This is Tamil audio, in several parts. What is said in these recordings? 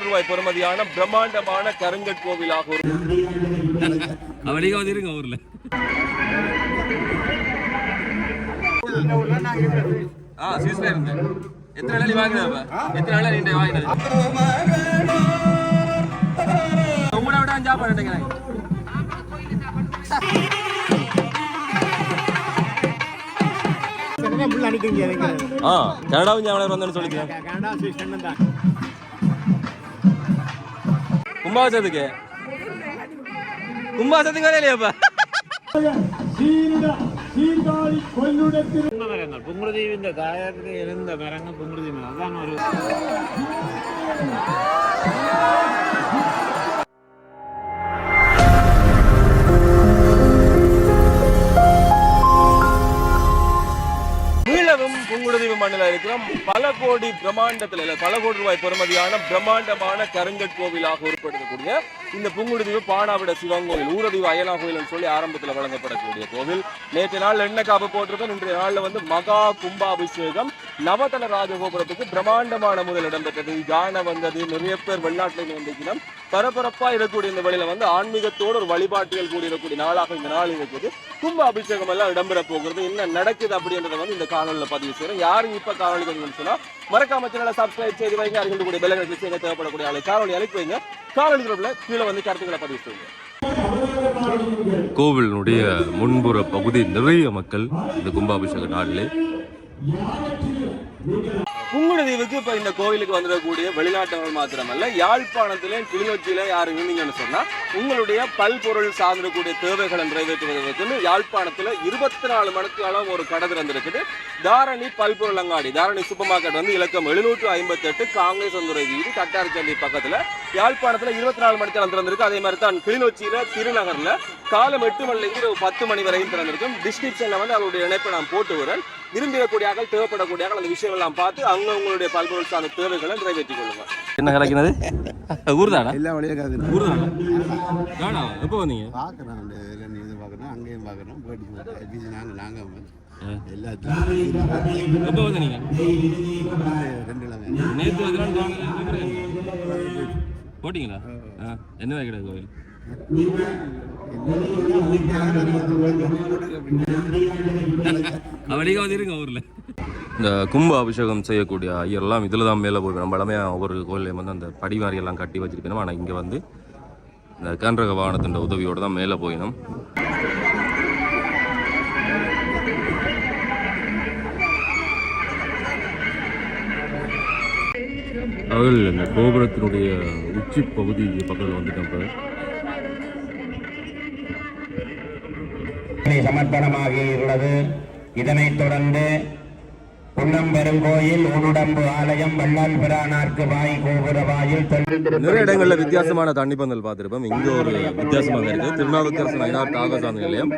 கோடி ரூபாய் பெறுமதியான பிரம்மாண்டமான அவளிக வந்து இருங்க ஊர்ல. ஆ சீஸ்ல இருந்து. எத்தனை நாள் நீ வாங்கினது எத்தனை நாள் நீ வாங்கினது உங்களை விட அஞ்சா பண்ணிட்டேங்க ஆ கனடாவும் ஜாமனர் வந்தேன்னு சொல்லிக்கிறேன். ಕುಂಭ ಹೊಸದಕ್ಕೆ മരങ്ങൾ പുമൃദീപിന്റെ താഴത്തെ മരങ്ങൾ പുമൃദീപ് അതാണ് ഒരു புங்குடுதீவு இருக்கிறோம் பல கோடி பிரம்மாண்டத்தில் இல்லை பல கோடி ரூபாய் பெறுமதியான பிரம்மாண்டமான கருங்கற்கோவிலாக உருப்படுத்தக்கூடிய இந்த புங்குடுதீவு பானாவிட சிவன் கோவில் ஊரதீவு அயனா கோயில்னு சொல்லி ஆரம்பத்தில் வழங்கப்படக்கூடிய கோவில். நேற்று நாள் எண்ணெய் காப்பு போட்டிருக்கோம். இன்றைய நாளில் வந்து மகா கும்பாபிஷேகம். நவதன ராஜகோபுரத்துக்கு பிரம்மாண்டமான முதல் இடம்பெற்றது யானை வந்தது நிறைய பேர் வெளிநாட்டில் வந்திருக்கிறோம் பரபரப்பா இருக்கக்கூடிய இந்த வழியில வந்து ஆன்மீகத்தோடு ஒரு வழிபாட்டுகள் கூடி இருக்கக்கூடிய நாளாக இந்த நாள் இருக்குது. கும்ப அபிஷேகம் எல்லாம் இடம்பெற போகிறது. என்ன நடக்குது அப்படின்றத வந்து இந்த காணொலியில பதிவு செய்யறோம். யாரும் இப்ப காணொலி சொன்னா மறக்காம சேனலை சப்ஸ்கிரைப் செய்து வைங்க. அறிந்து கூடிய பெல் செய்ய தேவைப்படக்கூடிய ஆளு காணொலி அழைப்பு வைங்க. காணொலி கீழே வந்து கருத்துக்களை பதிவு செய்யுங்க. கோவிலினுடைய முன்புற பகுதி நிறைய மக்கள் இந்த கும்பாபிஷேக நாளிலே புங்குடுதீவுக்கு இப்ப இந்த கோவிலுக்கு வந்துடக்கூடிய வெளிநாட்டவர்கள் மாத்திரமல்ல யாழ்ப்பாணத்திலே கிளிநொச்சியில யார் இருந்தீங்கன்னு சொன்னா உங்களுடைய பல்பொருள் சார்ந்திருக்கூடிய தேவைகளை நிறைவேற்றுவதற்கு யாழ்ப்பாணத்துல இருபத்தி நாலு மணிக்கு அளவு ஒரு கடை திறந்திருக்குது. தாரணி பல்பொருள் அங்காடி தாரணி சூப்பர் மார்க்கெட் வந்து இலக்கம் எழுநூற்று ஐம்பத்தி எட்டு காங்கிரஸ் வந்துரை வீதி கட்டாரச்சந்தி பக்கத்துல யாழ்ப்பாணத்துல இருபத்தி நாலு மணிக்கு திறந்திருக்கு. அதே மாதிரி தான் கிளிநொச்சியில திருநகர்ல காலம் எட்டு மணிலிருந்து பத்து மணி வரையும் திறந்திருக்கும். டிஸ்கிரிப்ஷன்ல வந்து அவருடைய இணைப்பை நான் போட்டு வரேன் விரும்பியக்கூடியாக தேவைப்படக்கூடிய அந்த விஷயங்கள்லாம் பார்த்து அங்க உங்களுடைய பல்பொருள் சார்ந்த தேவைகளை நிறைவேற்றிக் கொள்ளுங்க. என்ன கிடைக்கிறது ஊர்தாடா எல்லா வழியாக ஊர்தாடா தானா? எப்போ வந்தீங்க? இதில் இது பார்க்குறோம் அங்கேயும் பார்க்குறோம் போயிட்டு நாங்கள் நாங்கள் எல்லாத்தையும் எப்போ வந்து நீங்க ரெண்டு நேற்று வந்து போட்டிங்களா? ஆ. என்ன கிடையாது கோவில்? இந்த கும்ப அபிஷேகம் செய்யக்கூடிய ஐயர்லாம் இதில் தான் மேலே போய் நம்ம பழமையாக ஒவ்வொரு கோயிலையும் வந்து அந்த படி கட்டி வச்சிருக்கணும். ஆனால் இங்கே வந்து இந்த கன்றக வாகனத்தின் உதவியோடு தான் மேலே போயினோம். அவர்கள் இந்த கோபுரத்தினுடைய உச்சி பகுதி பக்கத்தில் வந்துட்டோம் இப்போ சமர்ப்பணமாகி உள்ளது இதனைத் தொடர்ந்து குன்னம்பெருங்கோயில் ஊனுடம்பு ஆலயம் வல்லால் பிரானார்க்கு வாய் கோபுர வாயில் நிறைய இடங்கள்ல வித்தியாசமான தண்ணி பந்தல் பார்த்திருப்போம். இங்க ஒரு வித்தியாசமாக இருக்கு. திருநாவுக்கரசு நயினார் தாகசாமி நிலையம்.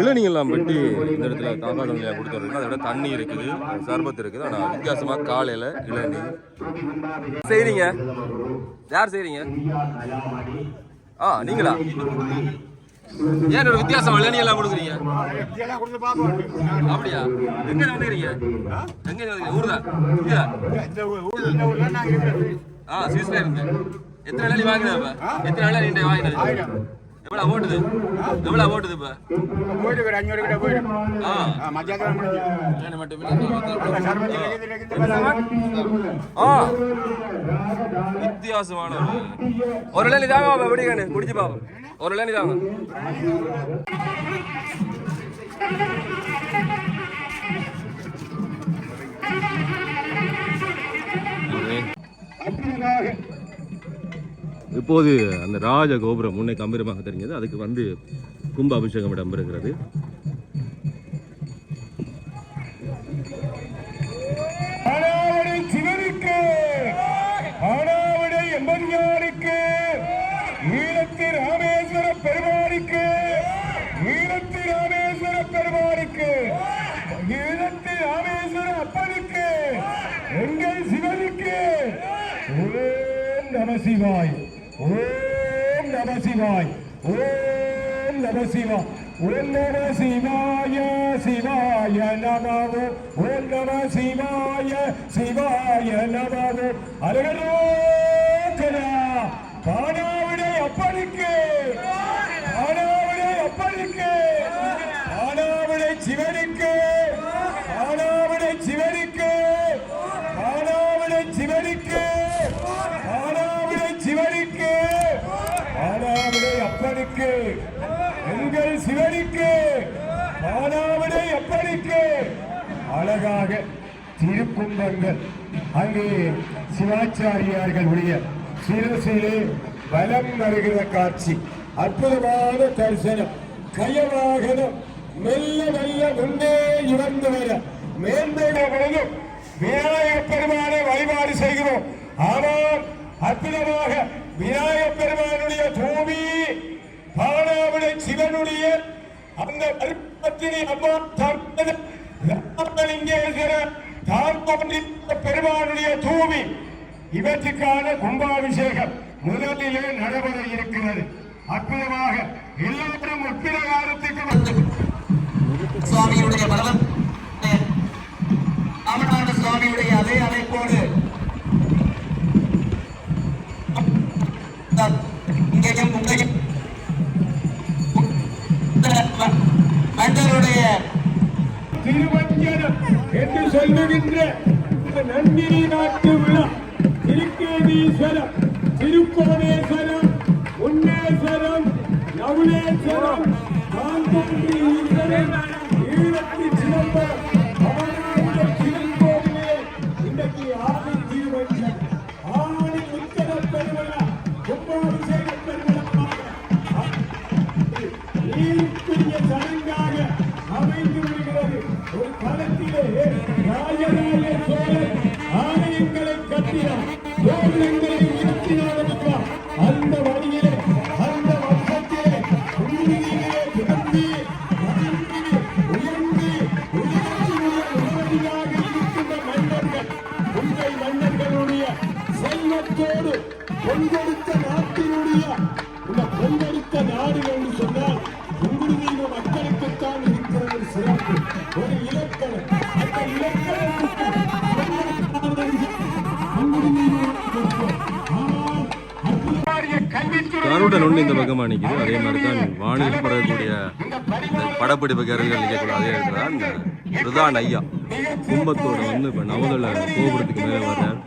இளநீங்கெல்லாம் வெட்டி இந்த இடத்துல தாகசாமி நிலையம் கொடுத்துருக்கு அதோட தண்ணி இருக்குது சர்பத் இருக்குது. ஆனா வித்தியாசமா காலையில இளநீ செய்றீங்க? யார் செய்றீங்க? ஆ நீங்களா? ஏன் ஒரு வித்தியாசம் இளநீ எல்லாம் கொடுக்குறீங்க? அப்படியா? எங்க வந்துக்கிறீங்க எங்க வந்துக்கிறீங்க ஊர்தான். இங்க ஆ சீஸ்ல இருந்து. எத்தனை இளநீ நீ வாங்கினது எத்தனை இளநீ நீ வாங்கினது? எவ்வளவு ஓட்டுது எவ்வளவு ஓட்டுது இப்ப ஆ ஏன்னு மட்டும் ஆ வித்தியாசமான ஒரு- ஒரு இளநீ தாங்க பாப்பா எப்படி கண்ணு குடிச்சு பாப்போம் ஒரு இளநீ தாங்க இப்போது அந்த ராஜ கோபுரம் முன்னே கம்பீரமாக தெரிஞ்சது. அதுக்கு வந்து கும்ப அபிஷேகம் இடம்பெறுகிறது. ஆனாவடை சிவனுக்கு ஆனாவடை ஈழத்து ராமேஸ்வர பெருமாளுக்கு ஈழத்து ராமேஸ்வர பெருமாளுக்கு ஈழத்து ராமேஸ்வர அப்பனுக்கு எங்கள் சிவனுக்கு ஓம் ஓம் நம சிவாய். ஓம் நம சிவா. ஓம் நம சிவாய சிவாய நமவோ. ஓம் நம சிவாய சிவாய நமவோ. அழகலோக்கனா பாடாவிடை அப்படி சிவனுக்கு எங்கள் சிவனுக்கு. பாடாவிடை எப்படிக்கு? அழகாக திருக்கும்பங்கள். அங்கே சிவாச்சாரியார்களுடைய சிரசிலே பலம் வருகிற காட்சி. அற்புதமான தரிசனம். கயவாகனம் மெல்ல மெல்ல முன்னே இறந்து வர. மேம்படுவதும் விநாயகப் பெருமானை வழிபாடு செய்கிறோம். ஆனால் அற்புதமாக விநாயகப் பெருமானுடைய பூமி பாலாவிட சிவனுடைய அந்த கருப்பத்தினை அம்மா தற்பது ராமலிங்கேஸ்வர தாழ்பாண்டிய பெருமானுடைய தூவி. இவற்றுக்கான கும்பாபிஷேகம் முதலிலே நடைபெற இருக்கிறது. அற்புதமாக எல்லோரும் உட்பிரகாரத்துக்கு வந்து சுவாமியுடைய பலவன் ராமநாத சுவாமியுடைய அதே அமைப்போடு திருக்கேதீஸ்வரம் திருக்கோணேஸ்வரம் உன்னேஸ்வரம் நவுலேஸ்வரம் காந்தோன்றி ஈஸ்வரன் ஈழத்து சிதம்பரம் அவனாவுடைய சிவன்கோவிலே இன்றைக்கு ஆதி திருவஞ்சன் ஆணி உத்தர பெருவிழா கும்பாபிஷேக பெருவிழாவாக நீருக்குரிய சடங்காக வானில் படக்கூடிய இந்த படப்பிடிப்பு கருவிகள் நிற்கக்கூடிய அதே இடத்துல இந்த பிரதான் ஐயா. கும்பத்தோட வந்து இப்போ நவதள கோபுரத்துக்கு மேலே வர்றார்.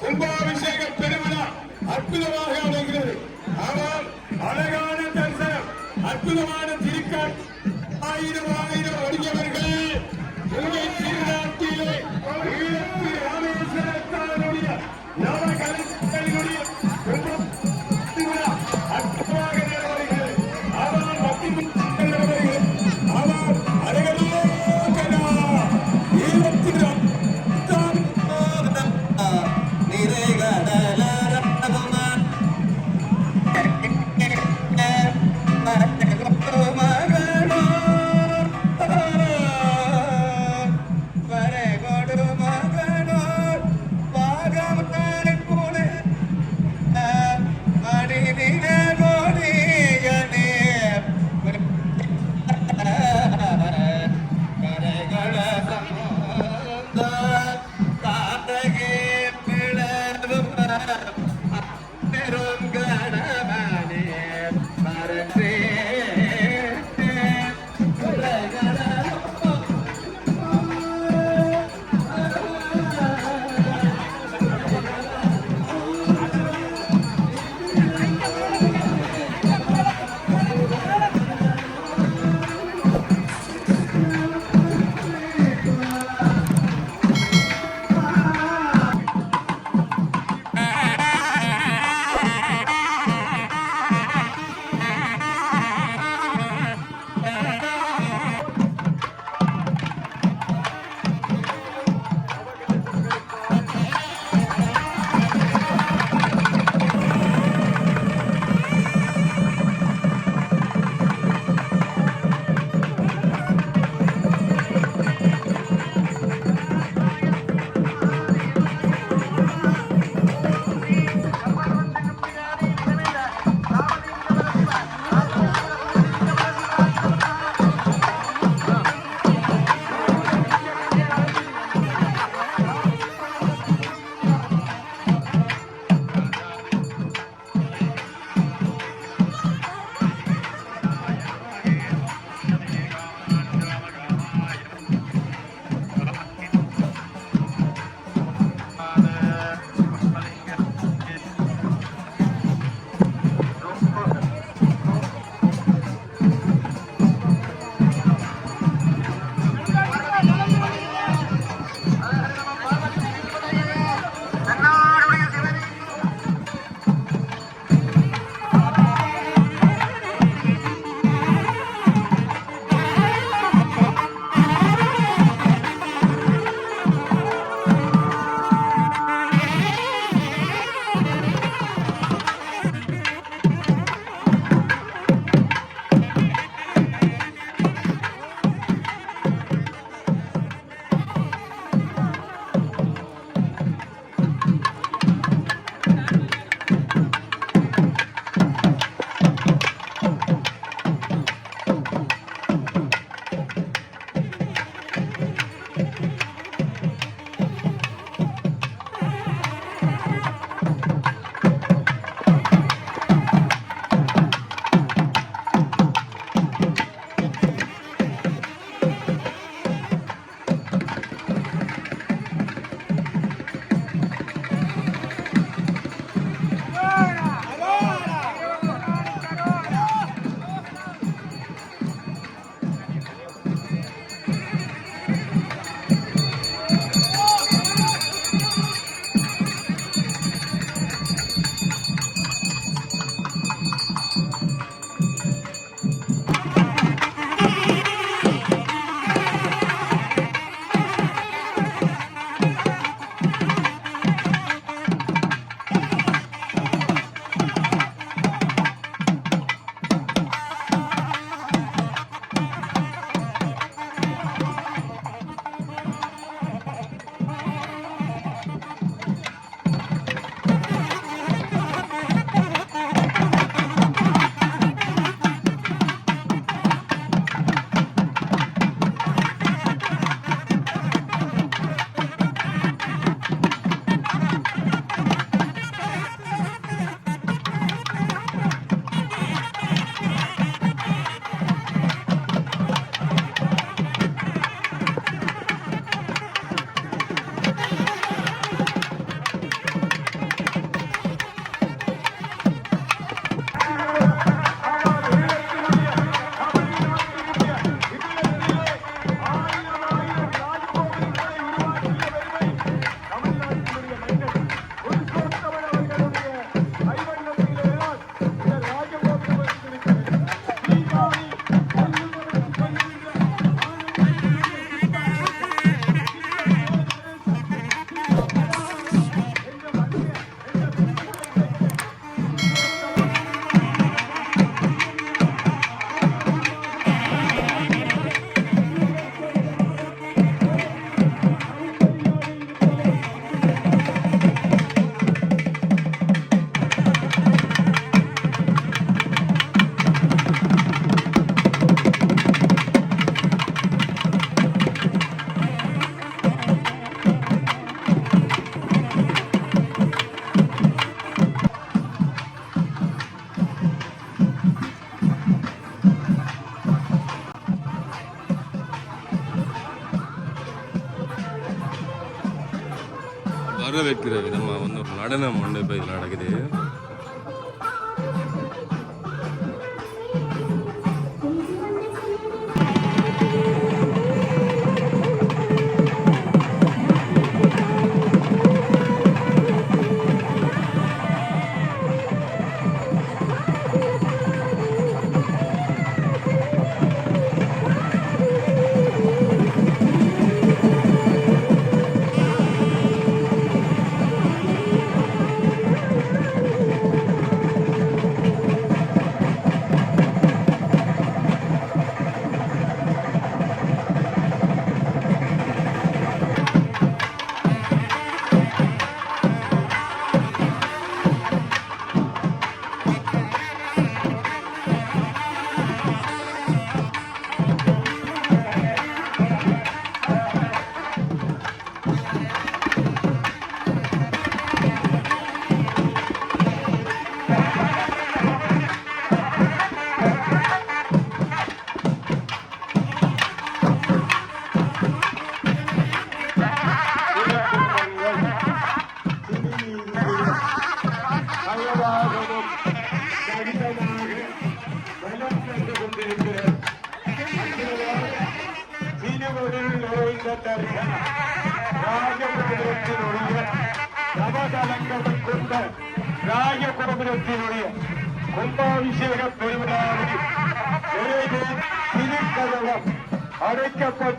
கும்பாபிஷேக பெருவிழா அற்புதமாக அமைகிறது. ஆனால் அழகான தரிசனம் அற்புதமான திருக்காட்சி ஆயிரம் ஆயிரம் அடியவர்கள் இலங்கை திருநாட்டிலே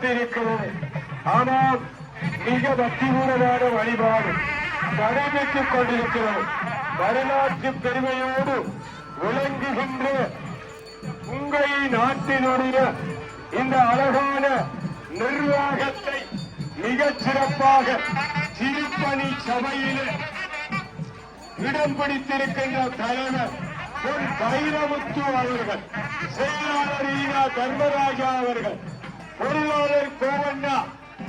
கொடுத்திருக்கிறது ஆனால் மிக பக்திபூர்வமான வழிபாடு நடைபெற்றுக் கொண்டிருக்கிறது வரலாற்று பெருமையோடு விளங்குகின்ற உங்கள் நாட்டினுடைய இந்த அழகான நிர்வாகத்தை மிகச் சிறப்பாக திருப்பணி சபையில் இடம் பிடித்திருக்கின்ற தலைவர் பொன் வைரமுத்து அவர்கள் செயலாளர் ஈனா தர்மராஜா அவர்கள் பொருளாளர் கோவண்ணா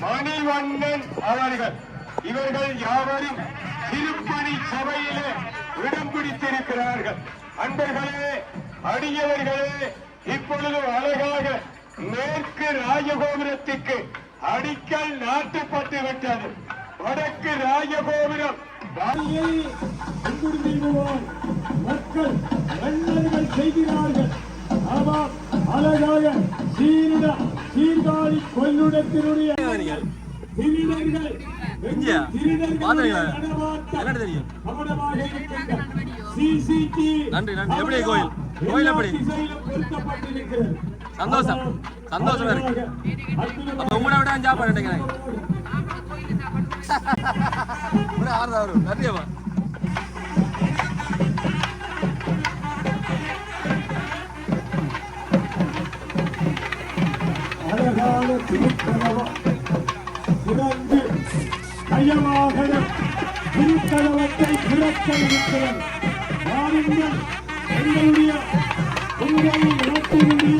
மணிவண்ணன் அவர்கள். இவர்கள் யாவரும் திருப்பணி சபையிலே இடம் பிடித்திருக்கிறார்கள். அன்பர்களே அடியவர்களே இப்பொழுது அழகாக மேற்கு ராஜகோபுரத்துக்கு அடிக்கல் நாட்டப்பட்டு விட்டது. வடக்கு ராஜகோபுரம். மக்கள் நல்லதுகள் செய்கிறார்கள். ஆமாம் அழகாக சீருட சீர்காழி கொள்ளுடத்தினுடைய திருடர்கள் நன்றி, நன்றி. எப்படி கோயில்? கோயில் எப்படி? சந்தோஷம். சந்தோஷமா இருக்கு. அப்போ உங்களை விட வரும் நிறையவா அழகான திருக்கலவம் திறந்து கையவாகனம் திருக்கலவத்தை திறக்க இருக்கிறது வாருங்கள் எங்களுடைய உங்கள் நாட்டினுடைய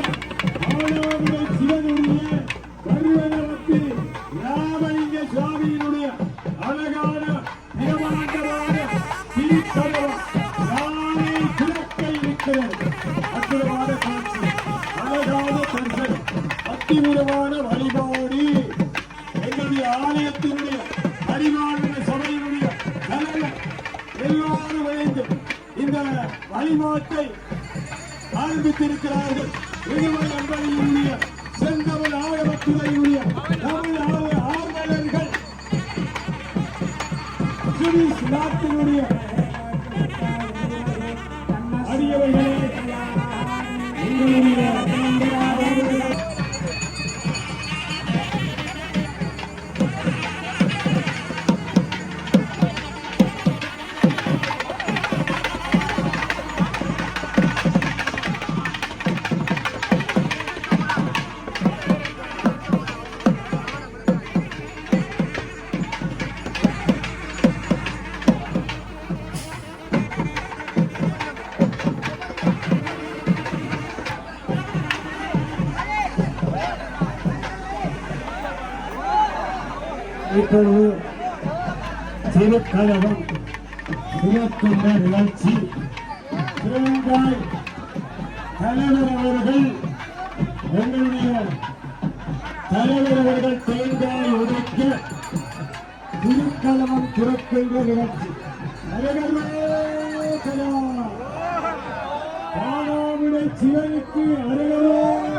திருக்கழகம் சிறக்கின்ற நிகழ்ச்சி தேங்காய் தலைவர் அவர்கள் எங்களுடைய தலைவர் அவர்கள் தேங்காய் உடைக்க திருக்கலவம் அடைக்கலவம் திறக்கின்ற நிகழ்ச்சி அரகரோகரா ராணாவிடை சிவனுக்கு அரகரோகரா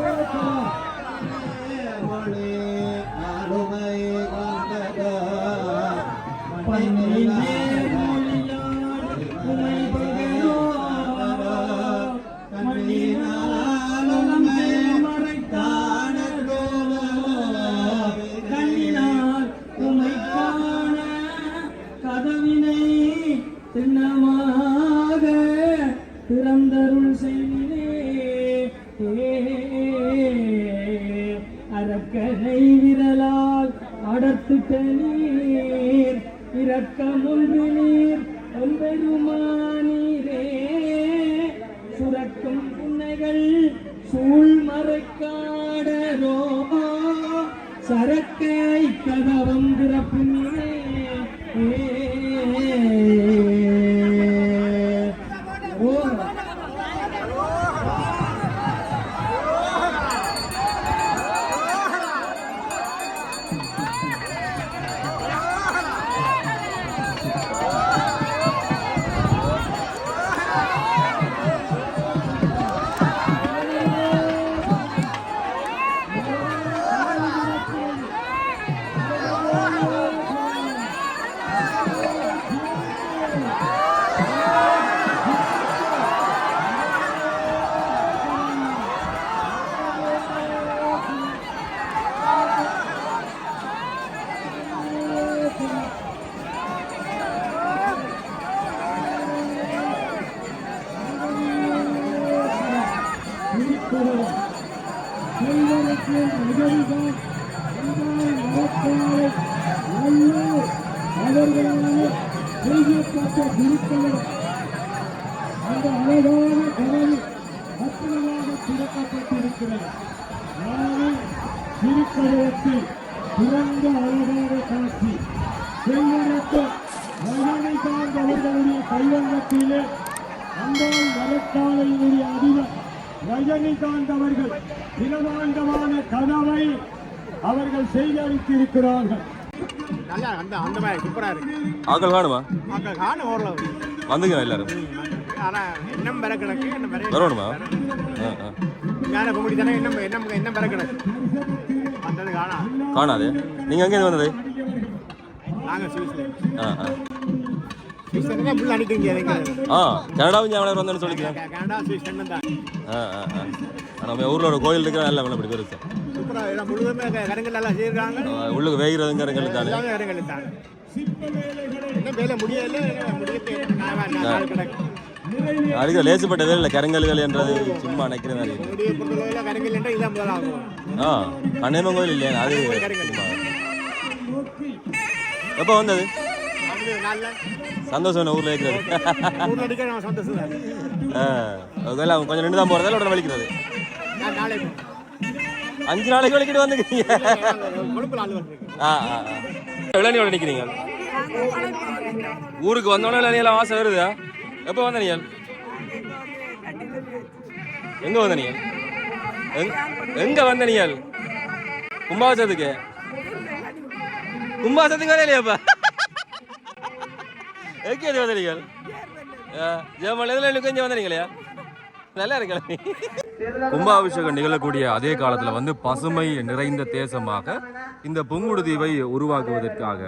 அரக்கனை விரலால் அடர்த்து நீர் இரக்கமொன்று நீர் பிறந்த அழகான காட்சி. செல்வனுக்கு ரஜினிகாந்த் அவர்களுடைய கைவங்கத்திலே அம்பாள் மரத்தாளையினுடைய அதிபர் ரஜினிகாந்த் அவர்கள் பிரமாண்டமான கதவை அவர்கள் செய்தளித்திருக்கிறார்கள் நல்லா அந்த அந்த மாதிரி சூப்பராக இருக்கு. ஆக்கள் காணுமா? மக்கள் காணும் ஓரளவு. வந்துங்க எல்லாரும். இன்னும் பெற பெற வரணுமா? ஞான கும்பிடி தானே இன்னும் இன்னும் இன்னும் பெற கிடக்கு வந்தது காணா. காணாது. நீங்கள் எங்கேருந்து வந்தது? நாங்கள் சுவிஸ்ல. ஆ ஆ. கனடாவும் ஞாபகம் வந்தேன்னு சொல்லிக்கிறேன். கனடா சுவிஸ் ரெண்டும் தான். ஆ ஆ ஆ. நம்ம ஊரில் ஒரு கோயில் இருக்கிற நல்ல வெள்ளப்படி பெருசு. சூப்பராக எல்லாம் முழுதுமே கரங்கள் எல்லாம் செய்யிருக்காங்க உள்ளுக்கு வேகிறதுங்கிறங்களுக்கு தானே எல்லாமே கரங்கள் தான். இன்னும் வேலை முடியல முடியல அதுக்கு லேசுப்பட்ட இல்லை கருங்கல்கள் என்றது சும்மா நினைக்கிற மாதிரி ஆ கண்ணியம்மன் கோயில் இல்லையா? அது எப்போ வந்தது? சந்தோஷம் என்ன ஊரில் இருக்கிறது? ஊரில் அடிக்க ஆ அதெல்லாம் கொஞ்சம் நின்று தான் போகிறதால உடனே வலிக்கிறது? அஞ்சு நாளைக்கு வலிக்கிட்டு வந்துக்கிறீங்க. ஆ ஆ ஆ. இளநியோட நிற்கிறீங்க ஊருக்கு வந்தோடனே இளநியெல்லாம் ஆசை வருதா? எப்போ வந்த நீங்கள் எங்க வந்த நீங்கள் எங்க- எங்க வந்த நீங்கள் கும்பாசத்துக்கு கும்பாசத்துக்கு வரலையா இல்லையாப்பா? எங்கே வந்த நீங்கள் ஜெயமலை எதில் கொஞ்சம் வந்த நீங்களா நல்லா இருக்கல கும்பாபிஷேகம் நிகழக்கூடிய அதே காலத்துல வந்து பசுமை நிறைந்த தேசமாக இந்த புங்குடு தீவை உருவாக்குவதற்காக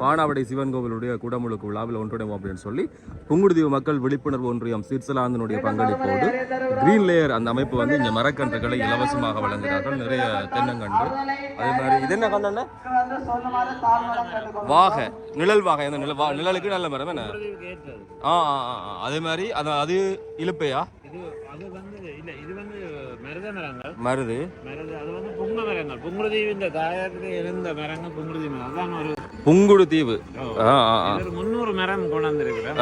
பானாவடை சிவன் கோவிலுடைய குடமுழுக்கு விழாவில் ஒன்றிணைவோம் அப்படின்னு சொல்லி புங்குடுதீவு மக்கள் விழிப்புணர்வு ஒன்றியம் சுவிட்சர்லாந்தினுடைய பங்களிப்போடு கிரீன் லேயர் அந்த அமைப்பு வந்து இங்க மரக்கன்றுகளை இலவசமாக வழங்குகிறார்கள். நிறைய தென்னங்கன்று அதே மாதிரி இது என்ன கண்ணு வாகை நிழல் வாகை. அந்த நிழல்? நிழலுக்கு நல்ல மரம் என்ன? ஆ ஆ. அதே மாதிரி அது அது இழுப்பையா மருத மருது. அது வந்து புங்க மரங்கள். புங்குடுதீவு இந்த தாயத்துக்கு இருந்த மரங்கள் புங்குடுதீவு அதான் ஒரு புங்குடு தீவு. முந்நூறு மரம் கொண்டாந்துருக்கிறேன்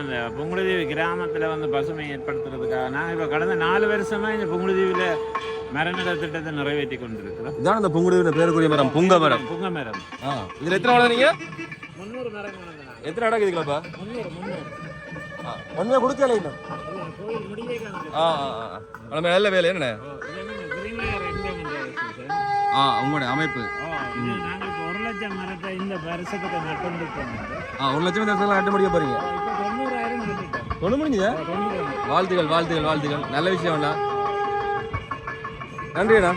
இந்த புங்குடுதீவு கிராமத்துல வந்து பசுமை ஏற்படுத்துறதுக்காக நான் இப்போ கடந்த நாலு வருஷமா இந்த புங்குடுதீவுல மரநட திட்டத்தை நிறைவேற்றி கொண்டிருக்கிறோம். இதான் அந்த புங்குடுவின பேருக்குரிய மரம் புங்க மரம். புங்க மரம். இதுல எத்தனை வளர்ந்தீங்க முந்நூறு மரம் எத்தனை அடக்கு இதுக்குலப்பா முந்நூறு முந்நூறு ஒண்ணுமே கொடுக்கல இன்னும். ஆ ஆ ஆ நல்ல வேலை என்ன. ஆ உங்களுடைய அமைப்பு. லட்சம் மரத்தை இந்த வருஷத்துக்கு நட்டு ஆ ஒரு லட்சம் தரிசனம் கட்ட முடிய போறீங்க தொண்ணூறாயிரம் தொண்ணூறாயிரம். வாழ்த்துக்கள் வாழ்த்துக்கள் வாழ்த்துக்கள். நல்ல விஷயம் அண்ணா. நன்றி அண்ணா